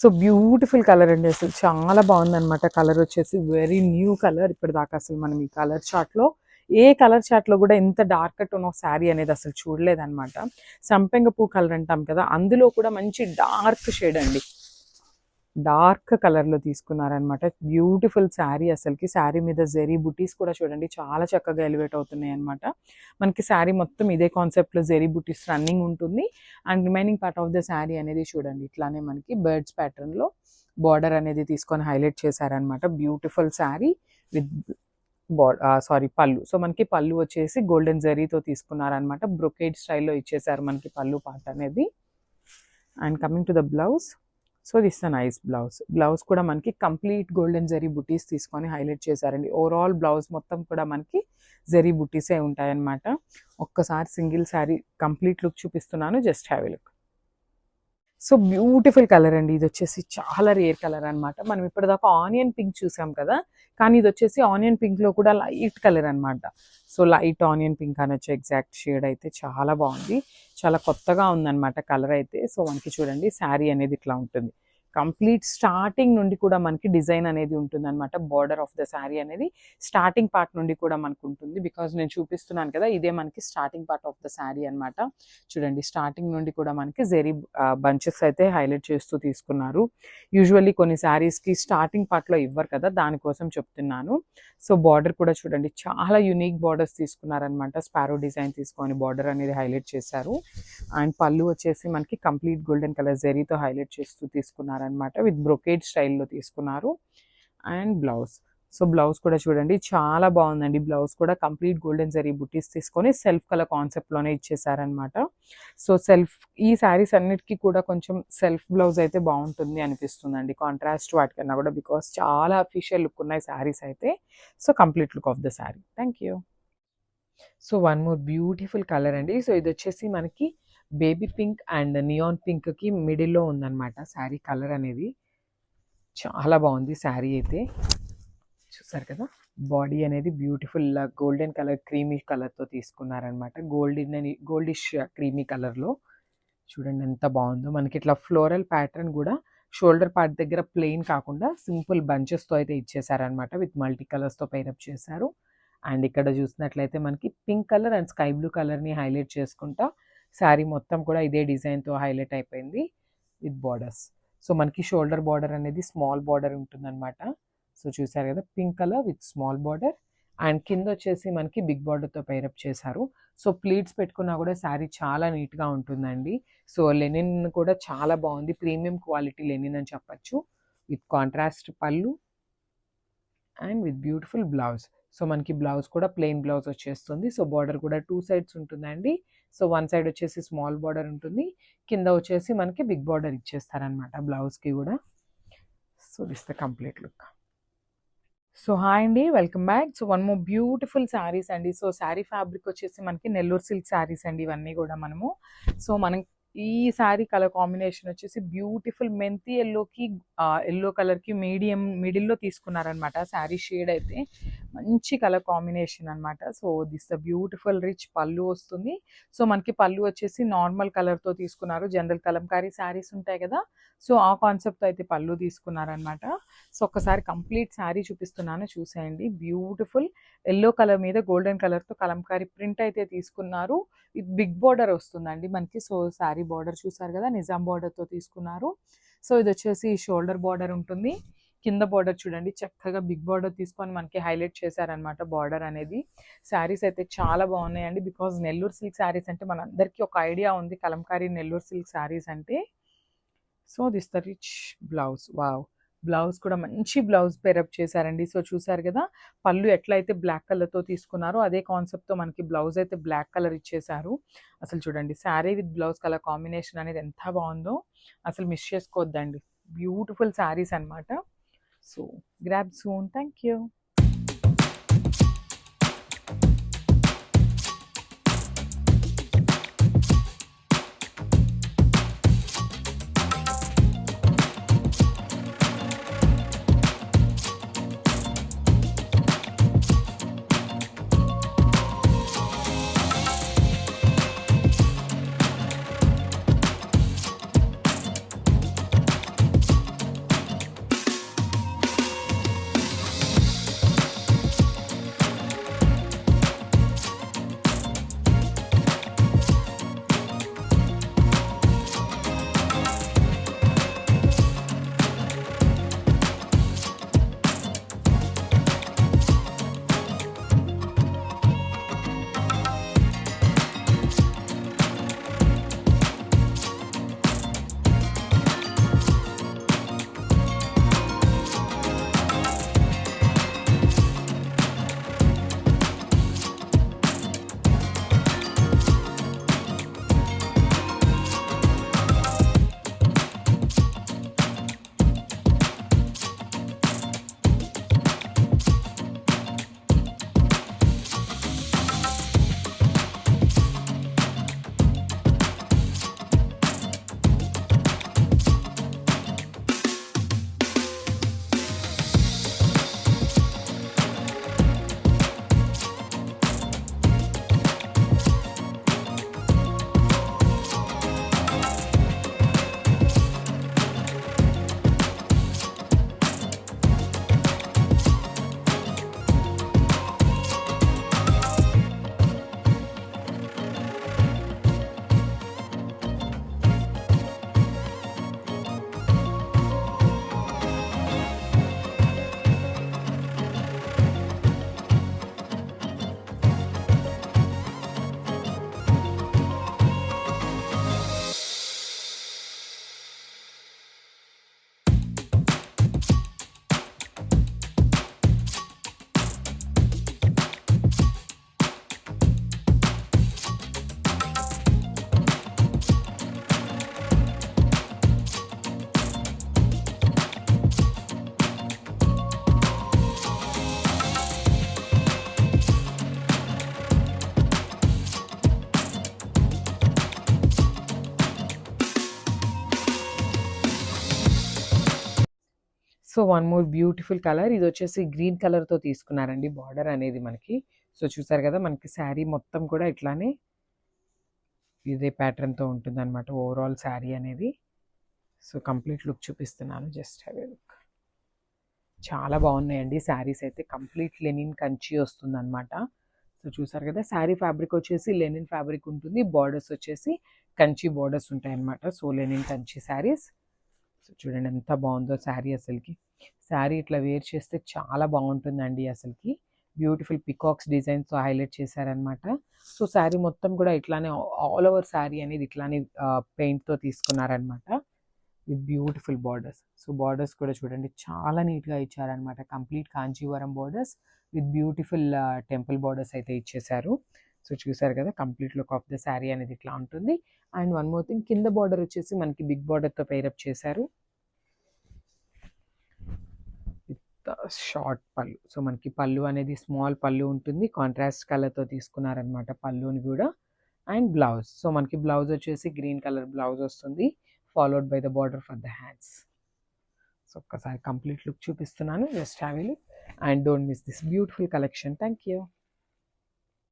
So beautiful colour అండి అసలు. చాలా బాగుందనమాట కలర్ వచ్చేసి. వెరీ న్యూ కలర్ ఇప్పుడు దాకా అసలు మనం ఈ కలర్ చార్ట్లో ఏ కలర్ చాట్లో కూడా ఇంత డార్క్ టోన్ ఆఫ్ శారీ అనేది అసలు చూడలేదన్నమాట. సంపెంగ పూ కలర్ అంటాం కదా అందులో కూడా మంచి డార్క్ షేడ్ అండి. డార్క్ కలర్లో తీసుకున్నారనమాట బ్యూటిఫుల్ శారీ అసలుకి. శారీ మీద జెరీ బుటీస్ కూడా చూడండి చాలా చక్కగా ఎలివేట్ అవుతున్నాయి అనమాట మనకి శారీ మొత్తం ఇదే కాన్సెప్ట్లో జెరీ బుటీస్ రన్నింగ్ ఉంటుంది. And remaining part of the sari అనేది చూడండి ఇట్లానే మనకి బర్డ్స్ ప్యాటర్న్లో బార్డర్ అనేది తీసుకొని హైలైట్ చేశారనమాట బ్యూటిఫుల్ శారీ విత్ బాడ్ సారీ పళ్ళు. సో మనకి పళ్ళు వచ్చేసి గోల్డెన్ జరీతో తీసుకున్నారనమాట బ్రొకేడ్ స్టైల్లో ఇచ్చేసారు మనకి పళ్ళు పార్ట్ అనేది. And coming to the blouse. So this a nice blouse. Blouse కూడా మనకి కంప్లీట్ గోల్డెన్ జరీ బుటీస్ తీసుకొని హైలైట్ చేశారండి. ఓవరాల్ బ్లౌజ్ మొత్తం కూడా మనకి జరీ బుటీసే ఉంటాయన్నమాట. ఒక్కసారి సింగిల్ శారీ కంప్లీట్ లుక్ చూపిస్తున్నాను. Just have look. So beautiful colour అండి. ఇది వచ్చేసి చాలా రేర్ కలర్ అన్నమాట. మనం ఇప్పటిదాకా ఆనియన్ పింక్ చూసాం కదా కానీ ఇది వచ్చేసి ఆనియన్ పింక్లో కూడా లైట్ కలర్ అన్నమాట. సో లైట్ ఆనియన్ పింక్ అనొచ్చు. ఎగ్జాక్ట్ షేడ్ అయితే చాలా బాగుంది. చాలా కొత్తగా ఉందన్నమాట కలర్ అయితే. సో మనకి చూడండి శారీ అనేది ఇట్లా ఉంటుంది. కంప్లీట్ స్టార్టింగ్ నుండి కూడా మనకి డిజైన్ అనేది ఉంటుంది అనమాట బార్డర్ ఆఫ్ ద శారీ అనేది స్టార్టింగ్ పార్ట్ నుండి కూడా మనకు ఉంటుంది. బికాజ్ నేను చూపిస్తున్నాను కదా ఇదే మనకి starting part of the sari అన్నమాట. చూడండి స్టార్టింగ్ నుండి కూడా మనకి జెరీ బంచెస్ అయితే హైలైట్ చేస్తూ తీసుకున్నారు. యూజువల్లీ కొన్ని శారీస్కి స్టార్టింగ్ పార్ట్లో ఇవ్వరు కదా దానికోసం చెప్తున్నాను. సో బార్డర్ కూడా చూడండి చాలా యునిక్ బార్డర్స్ తీసుకున్నారనమాట స్పారో డిజైన్ తీసుకొని బార్డర్ అనేది హైలైట్ చేశారు. అండ్ పళ్ళు వచ్చేసి మనకి కంప్లీట్ గోల్డెన్ కలర్ జెరీతో హైలైట్ చేస్తూ తీసుకున్నారు అనమాట విత్ బ్రొకేట్ స్టైల్లో తీసుకున్నారు. And blouse. సో బ్లౌజ్ కూడా చూడండి చాలా బాగుందండి. బ్లౌజ్ కూడా కంప్లీట్ గోల్డెన్ జరీ బుటీస్ తీసుకొని సెల్ఫ్ కలర్ కాన్సెప్ట్లోనే ఇచ్చేసారనమాట సో సెల్ఫ్ ఈ శారీస్ అన్నిటికీ కూడా కొంచెం సెల్ఫ్ బ్లౌజ్ అయితే బాగుంటుంది అనిపిస్తుందండి. కాంట్రాస్ట్ వాటికన్నా కూడా బికాస్ చాలా అఫీషియల్ లుక్ ఉన్నాయి శారీస్ అయితే. So complete look of the sari. Thank you so one more beautiful colour అండి. సో ఇది వచ్చేసి మనకి బేబీ పింక్ అండ్ నియాన్ పింక్కి మిడిల్లో ఉందన్నమాట. శారీ కలర్ అనేది చాలా బాగుంది శారీ అయితే. చూసారు కదా? బాడీ అనేది బ్యూటిఫుల్ గోల్డెన్ కలర్ క్రీమీ కలర్తో తీసుకున్నారనమాట గోల్డెన్ అని గోల్డిష్ క్రీమీ కలర్లో. చూడండి ఎంత బాగుందో. మనకి ఇట్లా ఫ్లోరల్ ప్యాటర్న్ కూడా షోల్డర్ పార్ట్ దగ్గర ప్లెయిన్ కాకుండా సింపుల్ బంచెస్తో అయితే ఇచ్చేసారనమాట విత్ మల్టీ కలర్స్తో పైరప్ చేశారు. అండ్ ఇక్కడ చూసినట్లయితే మనకి pink colour and sky blue కలర్ని హైలైట్ చేసుకుంటా శారీ మొత్తం కూడా ఇదే డిజైన్తో హైలైట్ అయిపోయింది విత్ బార్డర్స్. సో మనకి షోల్డర్ బార్డర్ అనేది స్మాల్ బార్డర్ ఉంటుందన్నమాట. సో చూసారు కదా pink colour with small border. And కింద వచ్చేసి మనకి బిగ్ బార్డర్తో పైరప్ చేశారు. సో ప్లీట్స్ పెట్టుకున్నా కూడా శారీ చాలా నీట్గా ఉంటుందండి. సో లెనిన్ కూడా చాలా బాగుంది. ప్రీమియం క్వాలిటీ లెనిన్ అని చెప్పచ్చు. విత్ కాంట్రాస్ట్ పళ్ళు. And with beautiful blouse. So మనకి బ్లౌజ్ కూడా ప్లెయిన్ బ్లౌజ్ వచ్చేస్తుంది. సో బార్డర్ కూడా టూ సైడ్స్ ఉంటుందండి. సో వన్ సైడ్ వచ్చేసి స్మాల్ బార్డర్ ఉంటుంది. కింద వచ్చేసి మనకి బిగ్ బార్డర్ ఇచ్చేస్తారనమాట బ్లౌజ్కి కూడా. So this the complete look. So hi అండి. Welcome back. So one more beautiful saris అండి. సో శారీ ఫ్యాబ్రిక్ వచ్చేసి మనకి నెల్లూరు సిల్క్ శారీస్ అండి ఇవన్నీ కూడా మనము. సో మనం ఈ శారీ కలర్ కాంబినేషన్ వచ్చేసి బ్యూటిఫుల్ మెంతి ఎల్లోకి ఎల్లో కలర్కి మీడియం మిడిల్లో తీసుకున్నారనమాట శారీ షేడ్ అయితే. మంచి కలర్ కాంబినేషన్ అనమాట so this the beautiful rich పళ్ళు వస్తుంది. సో మనకి పళ్ళు వచ్చేసి నార్మల్ కలర్తో తీసుకున్నారు. జనరల్ కలంకారీ శారీస్ ఉంటాయి కదా. సో ఆ కాన్సెప్ట్ అయితే పళ్ళు తీసుకున్నారనమాట సో ఒక్కసారి కంప్లీట్ శారీ చూపిస్తున్నాను. చూసేయండి. బ్యూటిఫుల్ ఎల్లో కలర్ మీద గోల్డెన్ కలర్తో కలంకారీ ప్రింట్ అయితే తీసుకున్నారు. ఇది బిగ్ బార్డర్ వస్తుందండి మనకి. సో శారీ బార్డర్ చూసారు కదా? నిజాం బార్డర్తో తీసుకున్నారు. సో ఇది వచ్చేసి షోల్డర్ బార్డర్ ఉంటుంది. కింద బార్డర్ చూడండి. చక్కగా బిగ్ బార్డర్ తీసుకొని మనకి హైలైట్ చేశారనమాట బార్డర్ అనేది. శారీస్ అయితే చాలా బాగున్నాయండి. బికాజ్ నెల్లూరు సిల్క్ శారీస్ అంటే మనందరికీ ఒక ఐడియా ఉంది. కలంకారీ నెల్లూరు సిల్క్ శారీస్ అంటే. So this the rich blouse wow blouse కూడా మంచి బ్లౌజ్ పేరప్ చేశారండి. సో చూసారు కదా? పళ్ళు ఎట్లయితే బ్లాక్ కలర్తో తీసుకున్నారో అదే కాన్సెప్ట్తో మనకి బ్లౌజ్ అయితే బ్లాక్ కలర్ ఇచ్చేసారు అసలు చూడండి sari with blouse colour combination అనేది ఎంత బాగుందో. అసలు మిస్ చేసుకోవద్దండి. బ్యూటిఫుల్ శారీస్ అనమాట so grab soon thank you so one more beautiful colour. ఇది వచ్చేసి గ్రీన్ కలర్తో తీసుకున్నారండి బార్డర్ అనేది మనకి. సో చూసారు కదా మనకి శారీ మొత్తం కూడా ఇట్లానే ఇదే ప్యాటర్న్తో ఉంటుంది అనమాట ఓవరాల్ శారీ అనేది. సో కంప్లీట్ లుక్ చూపిస్తున్నాను జస్ట్ హ్యావ్ లుక్. చాలా బాగున్నాయండి శారీస్ అయితే. కంప్లీట్ లెనిన్ కంచి వస్తుంది అనమాట సో చూసారు కదా శారీ ఫ్యాబ్రిక్ వచ్చేసి లెనిన్ ఫ్యాబ్రిక్ ఉంటుంది. బార్డర్స్ వచ్చేసి కంచి బార్డర్స్ ఉంటాయి అనమాట సో లెనిన్ కంచి శారీస్. చూడండి ఎంత బాగుందో శారీ అసలుకి. శారీ ఇట్లా వేర్ చేస్తే చాలా బాగుంటుందండి అసలుకి. బ్యూటిఫుల్ పికాక్స్ డిజైన్స్తో హైలైట్ చేశారనమాట సో శారీ మొత్తం కూడా ఇట్లానే ఆల్ ఓవర్ శారీ అనేది ఇట్లానే పెయింట్తో తీసుకున్నారనమాట with beautiful borders. So borders కూడా చూడండి చాలా నీట్గా ఇచ్చారనమాట complete Kanchivaram borders with beautiful temple borders అయితే ఇచ్చేసారు సో చూసారు కదా! Complete look of the sari అనేది ఇట్లా ఉంటుంది. అండ్ వన్ మోర్ థింగ్ కింద బార్డర్ వచ్చేసి మనకి బిగ్ బార్డర్తో పేరప్ చేశారు. షార్ట్ పళ్ళు. సో మనకి పళ్ళు అనేది స్మాల్ పళ్ళు ఉంటుంది. కాంట్రాస్ట్ కలర్తో తీసుకున్నారనమాట పళ్ళుని కూడా. And blouse. సో మనకి బ్లౌజ్ వచ్చేసి గ్రీన్ కలర్ బ్లౌజ్ వస్తుంది. Followed by the border for the hands. So ఒక్కసారి కంప్లీట్ లుక్ చూపిస్తున్నాను. Just have look. And don't miss this beautiful collection. Thank you.